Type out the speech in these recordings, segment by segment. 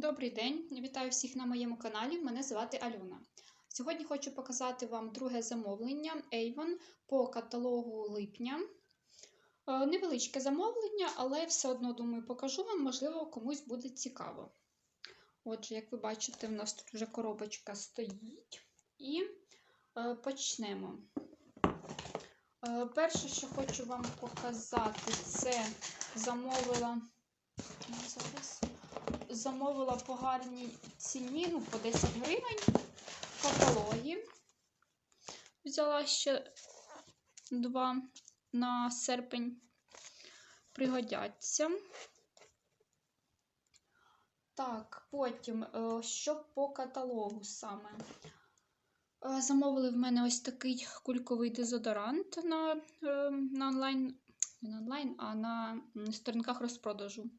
Добрий день! Вітаю всіх на моєму каналі. Мене звати Альона. Сьогодні хочу показати вам друге замовлення Avon по каталогу липня. Е, Невеличке замовлення, але все одно, думаю, покажу вам, можливо, комусь буде цікаво. Отже, як ви бачите, в нас тут вже коробочка стоїть. І е, почнемо. Е, Перше, що хочу вам показати, це замовила. Зараз замовила по гарній ціні, ну, по 10 гривень каталоги. Взяла ще два на серпень. Пригодяться. Так, потім, е, що по каталогу саме? Е, Замовили в мене ось такий кульковий дезодорант на, е, на онлайн, не на онлайн, а на сторінках розпродажу.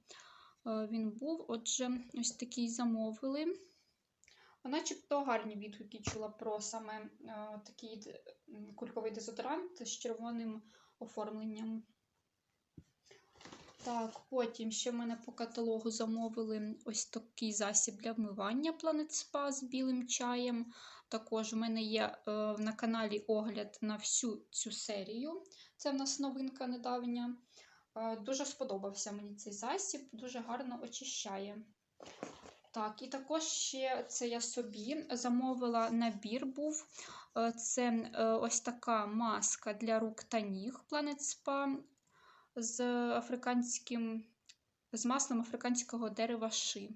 Е, Він був, отже, ось такий замовили. Начебто гарні відгуки чула про саме е, такий кульковий дезодорант з червоним оформленням. Так, потім ще в мене по каталогу замовили ось такий засіб для вмивання Planet Spa з білим чаєм. Також в мене є е, на каналі огляд на всю цю серію. Це в нас новинка недавня. Е, Дуже сподобався мені цей засіб, дуже гарно очищає. Так, і також ще це я собі замовила набір був. Е, Це е, ось така маска для рук та ніг Planet Spa з африканським, з маслом африканського дерева ши.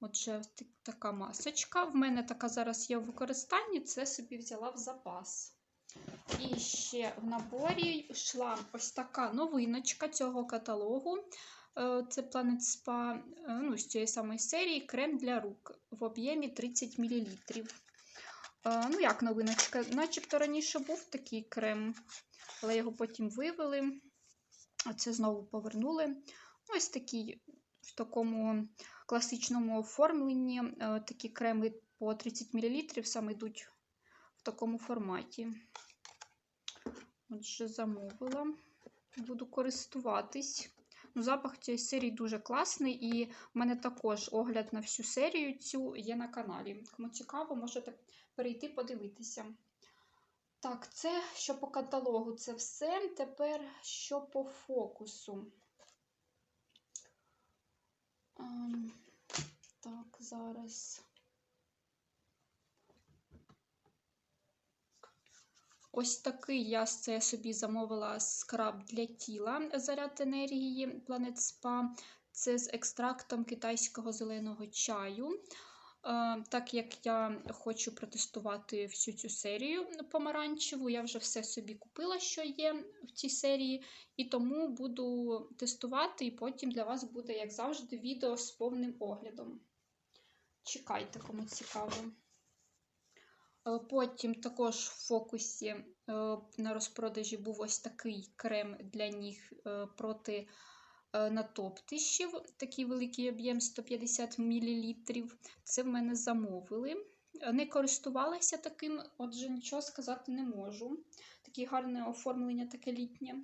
Отже, така масочка. В мене така зараз є в використанні, це собі взяла в запас. І ще в наборі йшла ось така новиночка цього каталогу. Е, Це Planet Spa, е, ну, з цієї самої серії крем для рук в об'ємі 30 мл. Ну, як новиночка? Начебто раніше був такий крем, але його потім вивели, а це знову повернули. Ось такий в такому класичному оформленні. е, Такі креми по 30 мл саме йдуть такому форматі. Отже, замовила. Буду користуватись. Ну, Запах цієї серії дуже класний, і в мене також огляд на всю серію цю є на каналі. Кому цікаво, можете перейти подивитися. Так, це що по каталогу, це все. Тепер що по фокусу. Ем, так, зараз. Ось такий я це собі замовила скраб для тіла заряд енергії Planet Spa. Це з екстрактом китайського зеленого чаю. Е, Так як я хочу протестувати всю цю серію помаранчеву, я вже все собі купила, що є в цій серії, і тому буду тестувати, і потім для вас буде, як завжди, відео з повним оглядом. Чекайте, кому цікаво. Е, Потім також в фокусі е, на розпродажі був ось такий крем для ніг е, проти натоптищів. Такий великий об'єм 150 мл. Це в мене замовили. Не користувалася таким, отже, нічого сказати не можу. Таке гарне оформлення, таке літнє.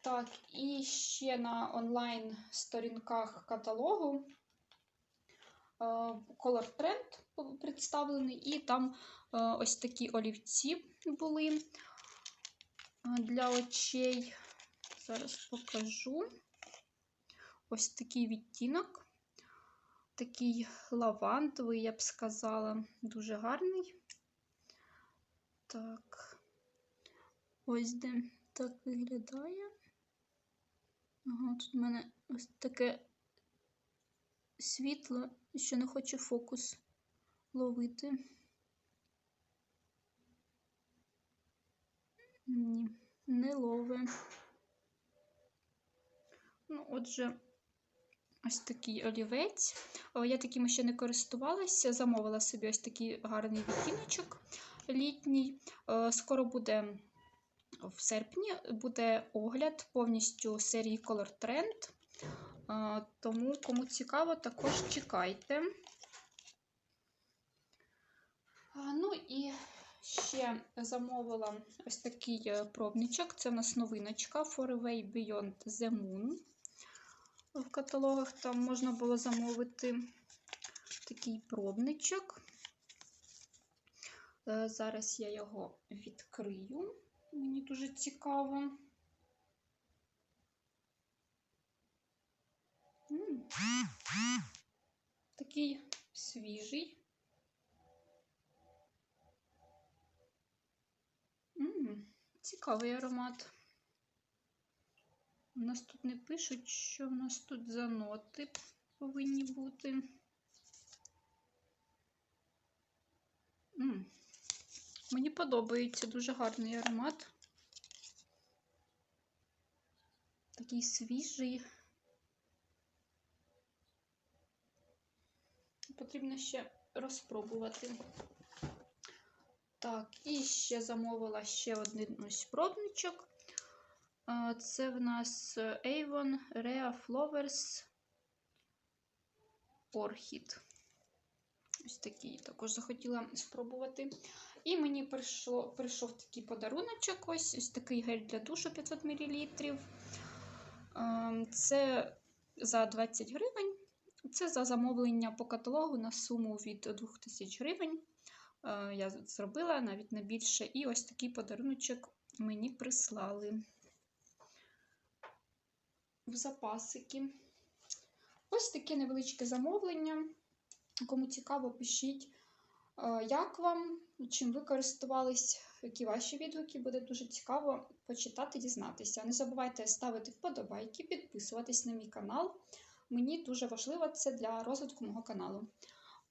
Так, і ще на онлайн-сторінках каталогу Color Trend представлений, і там е, ось такі олівці були е, для очей. Зараз покажу. Ось такий відтінок, такий лавандовий, я б сказала, дуже гарний. Так, ось де так виглядає. Ага, тут в мене ось таке світло, що не хоче фокус ловити. Ні, не лови. Ну, отже, ось такий олівець. Я таким ще не користувалася, замовила собі ось такий гарний відтіночок літній. Скоро буде в серпні буде огляд повністю серії Color Trend. Тому, кому цікаво, також чекайте. Ну і ще замовила ось такий е, пробничок. Це у нас новиночка For Away Beyond the Moon. в каталогах. Там можна було замовити такий пробничок. Е, Зараз я його відкрию. Мені дуже цікаво. М. Такий свіжий. М, Цікавий аромат. У нас тут не пишуть, що в нас тут за ноти повинні бути. М, Мені подобається дуже гарний аромат. Такий свіжий. Потрібно ще розпробувати. Так, і ще замовила ще один ось пробничок. Це в нас Avon Rhea Flowers Orchid. Ось такий також захотіла спробувати. І мені прийшло, прийшов такий подаруночок. Ось ось такий гель для душу 500 мл. Це за 20 гривень. Це за замовлення по каталогу на суму від 2000 гривень. Е, Я зробила навіть не більше. І ось такий подаруночок мені прислали в запасики. Ось таке невеличке замовлення. Кому цікаво, пишіть, е, як вам, чим ви користувались, які ваші відгуки. Буде дуже цікаво почитати, дізнатися. Не забувайте ставити вподобайки, підписуватись на мій канал. Мені дуже важливо це для розвитку мого каналу.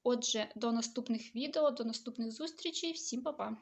Отже, до наступних відео, до наступних зустрічей. Всім па-па!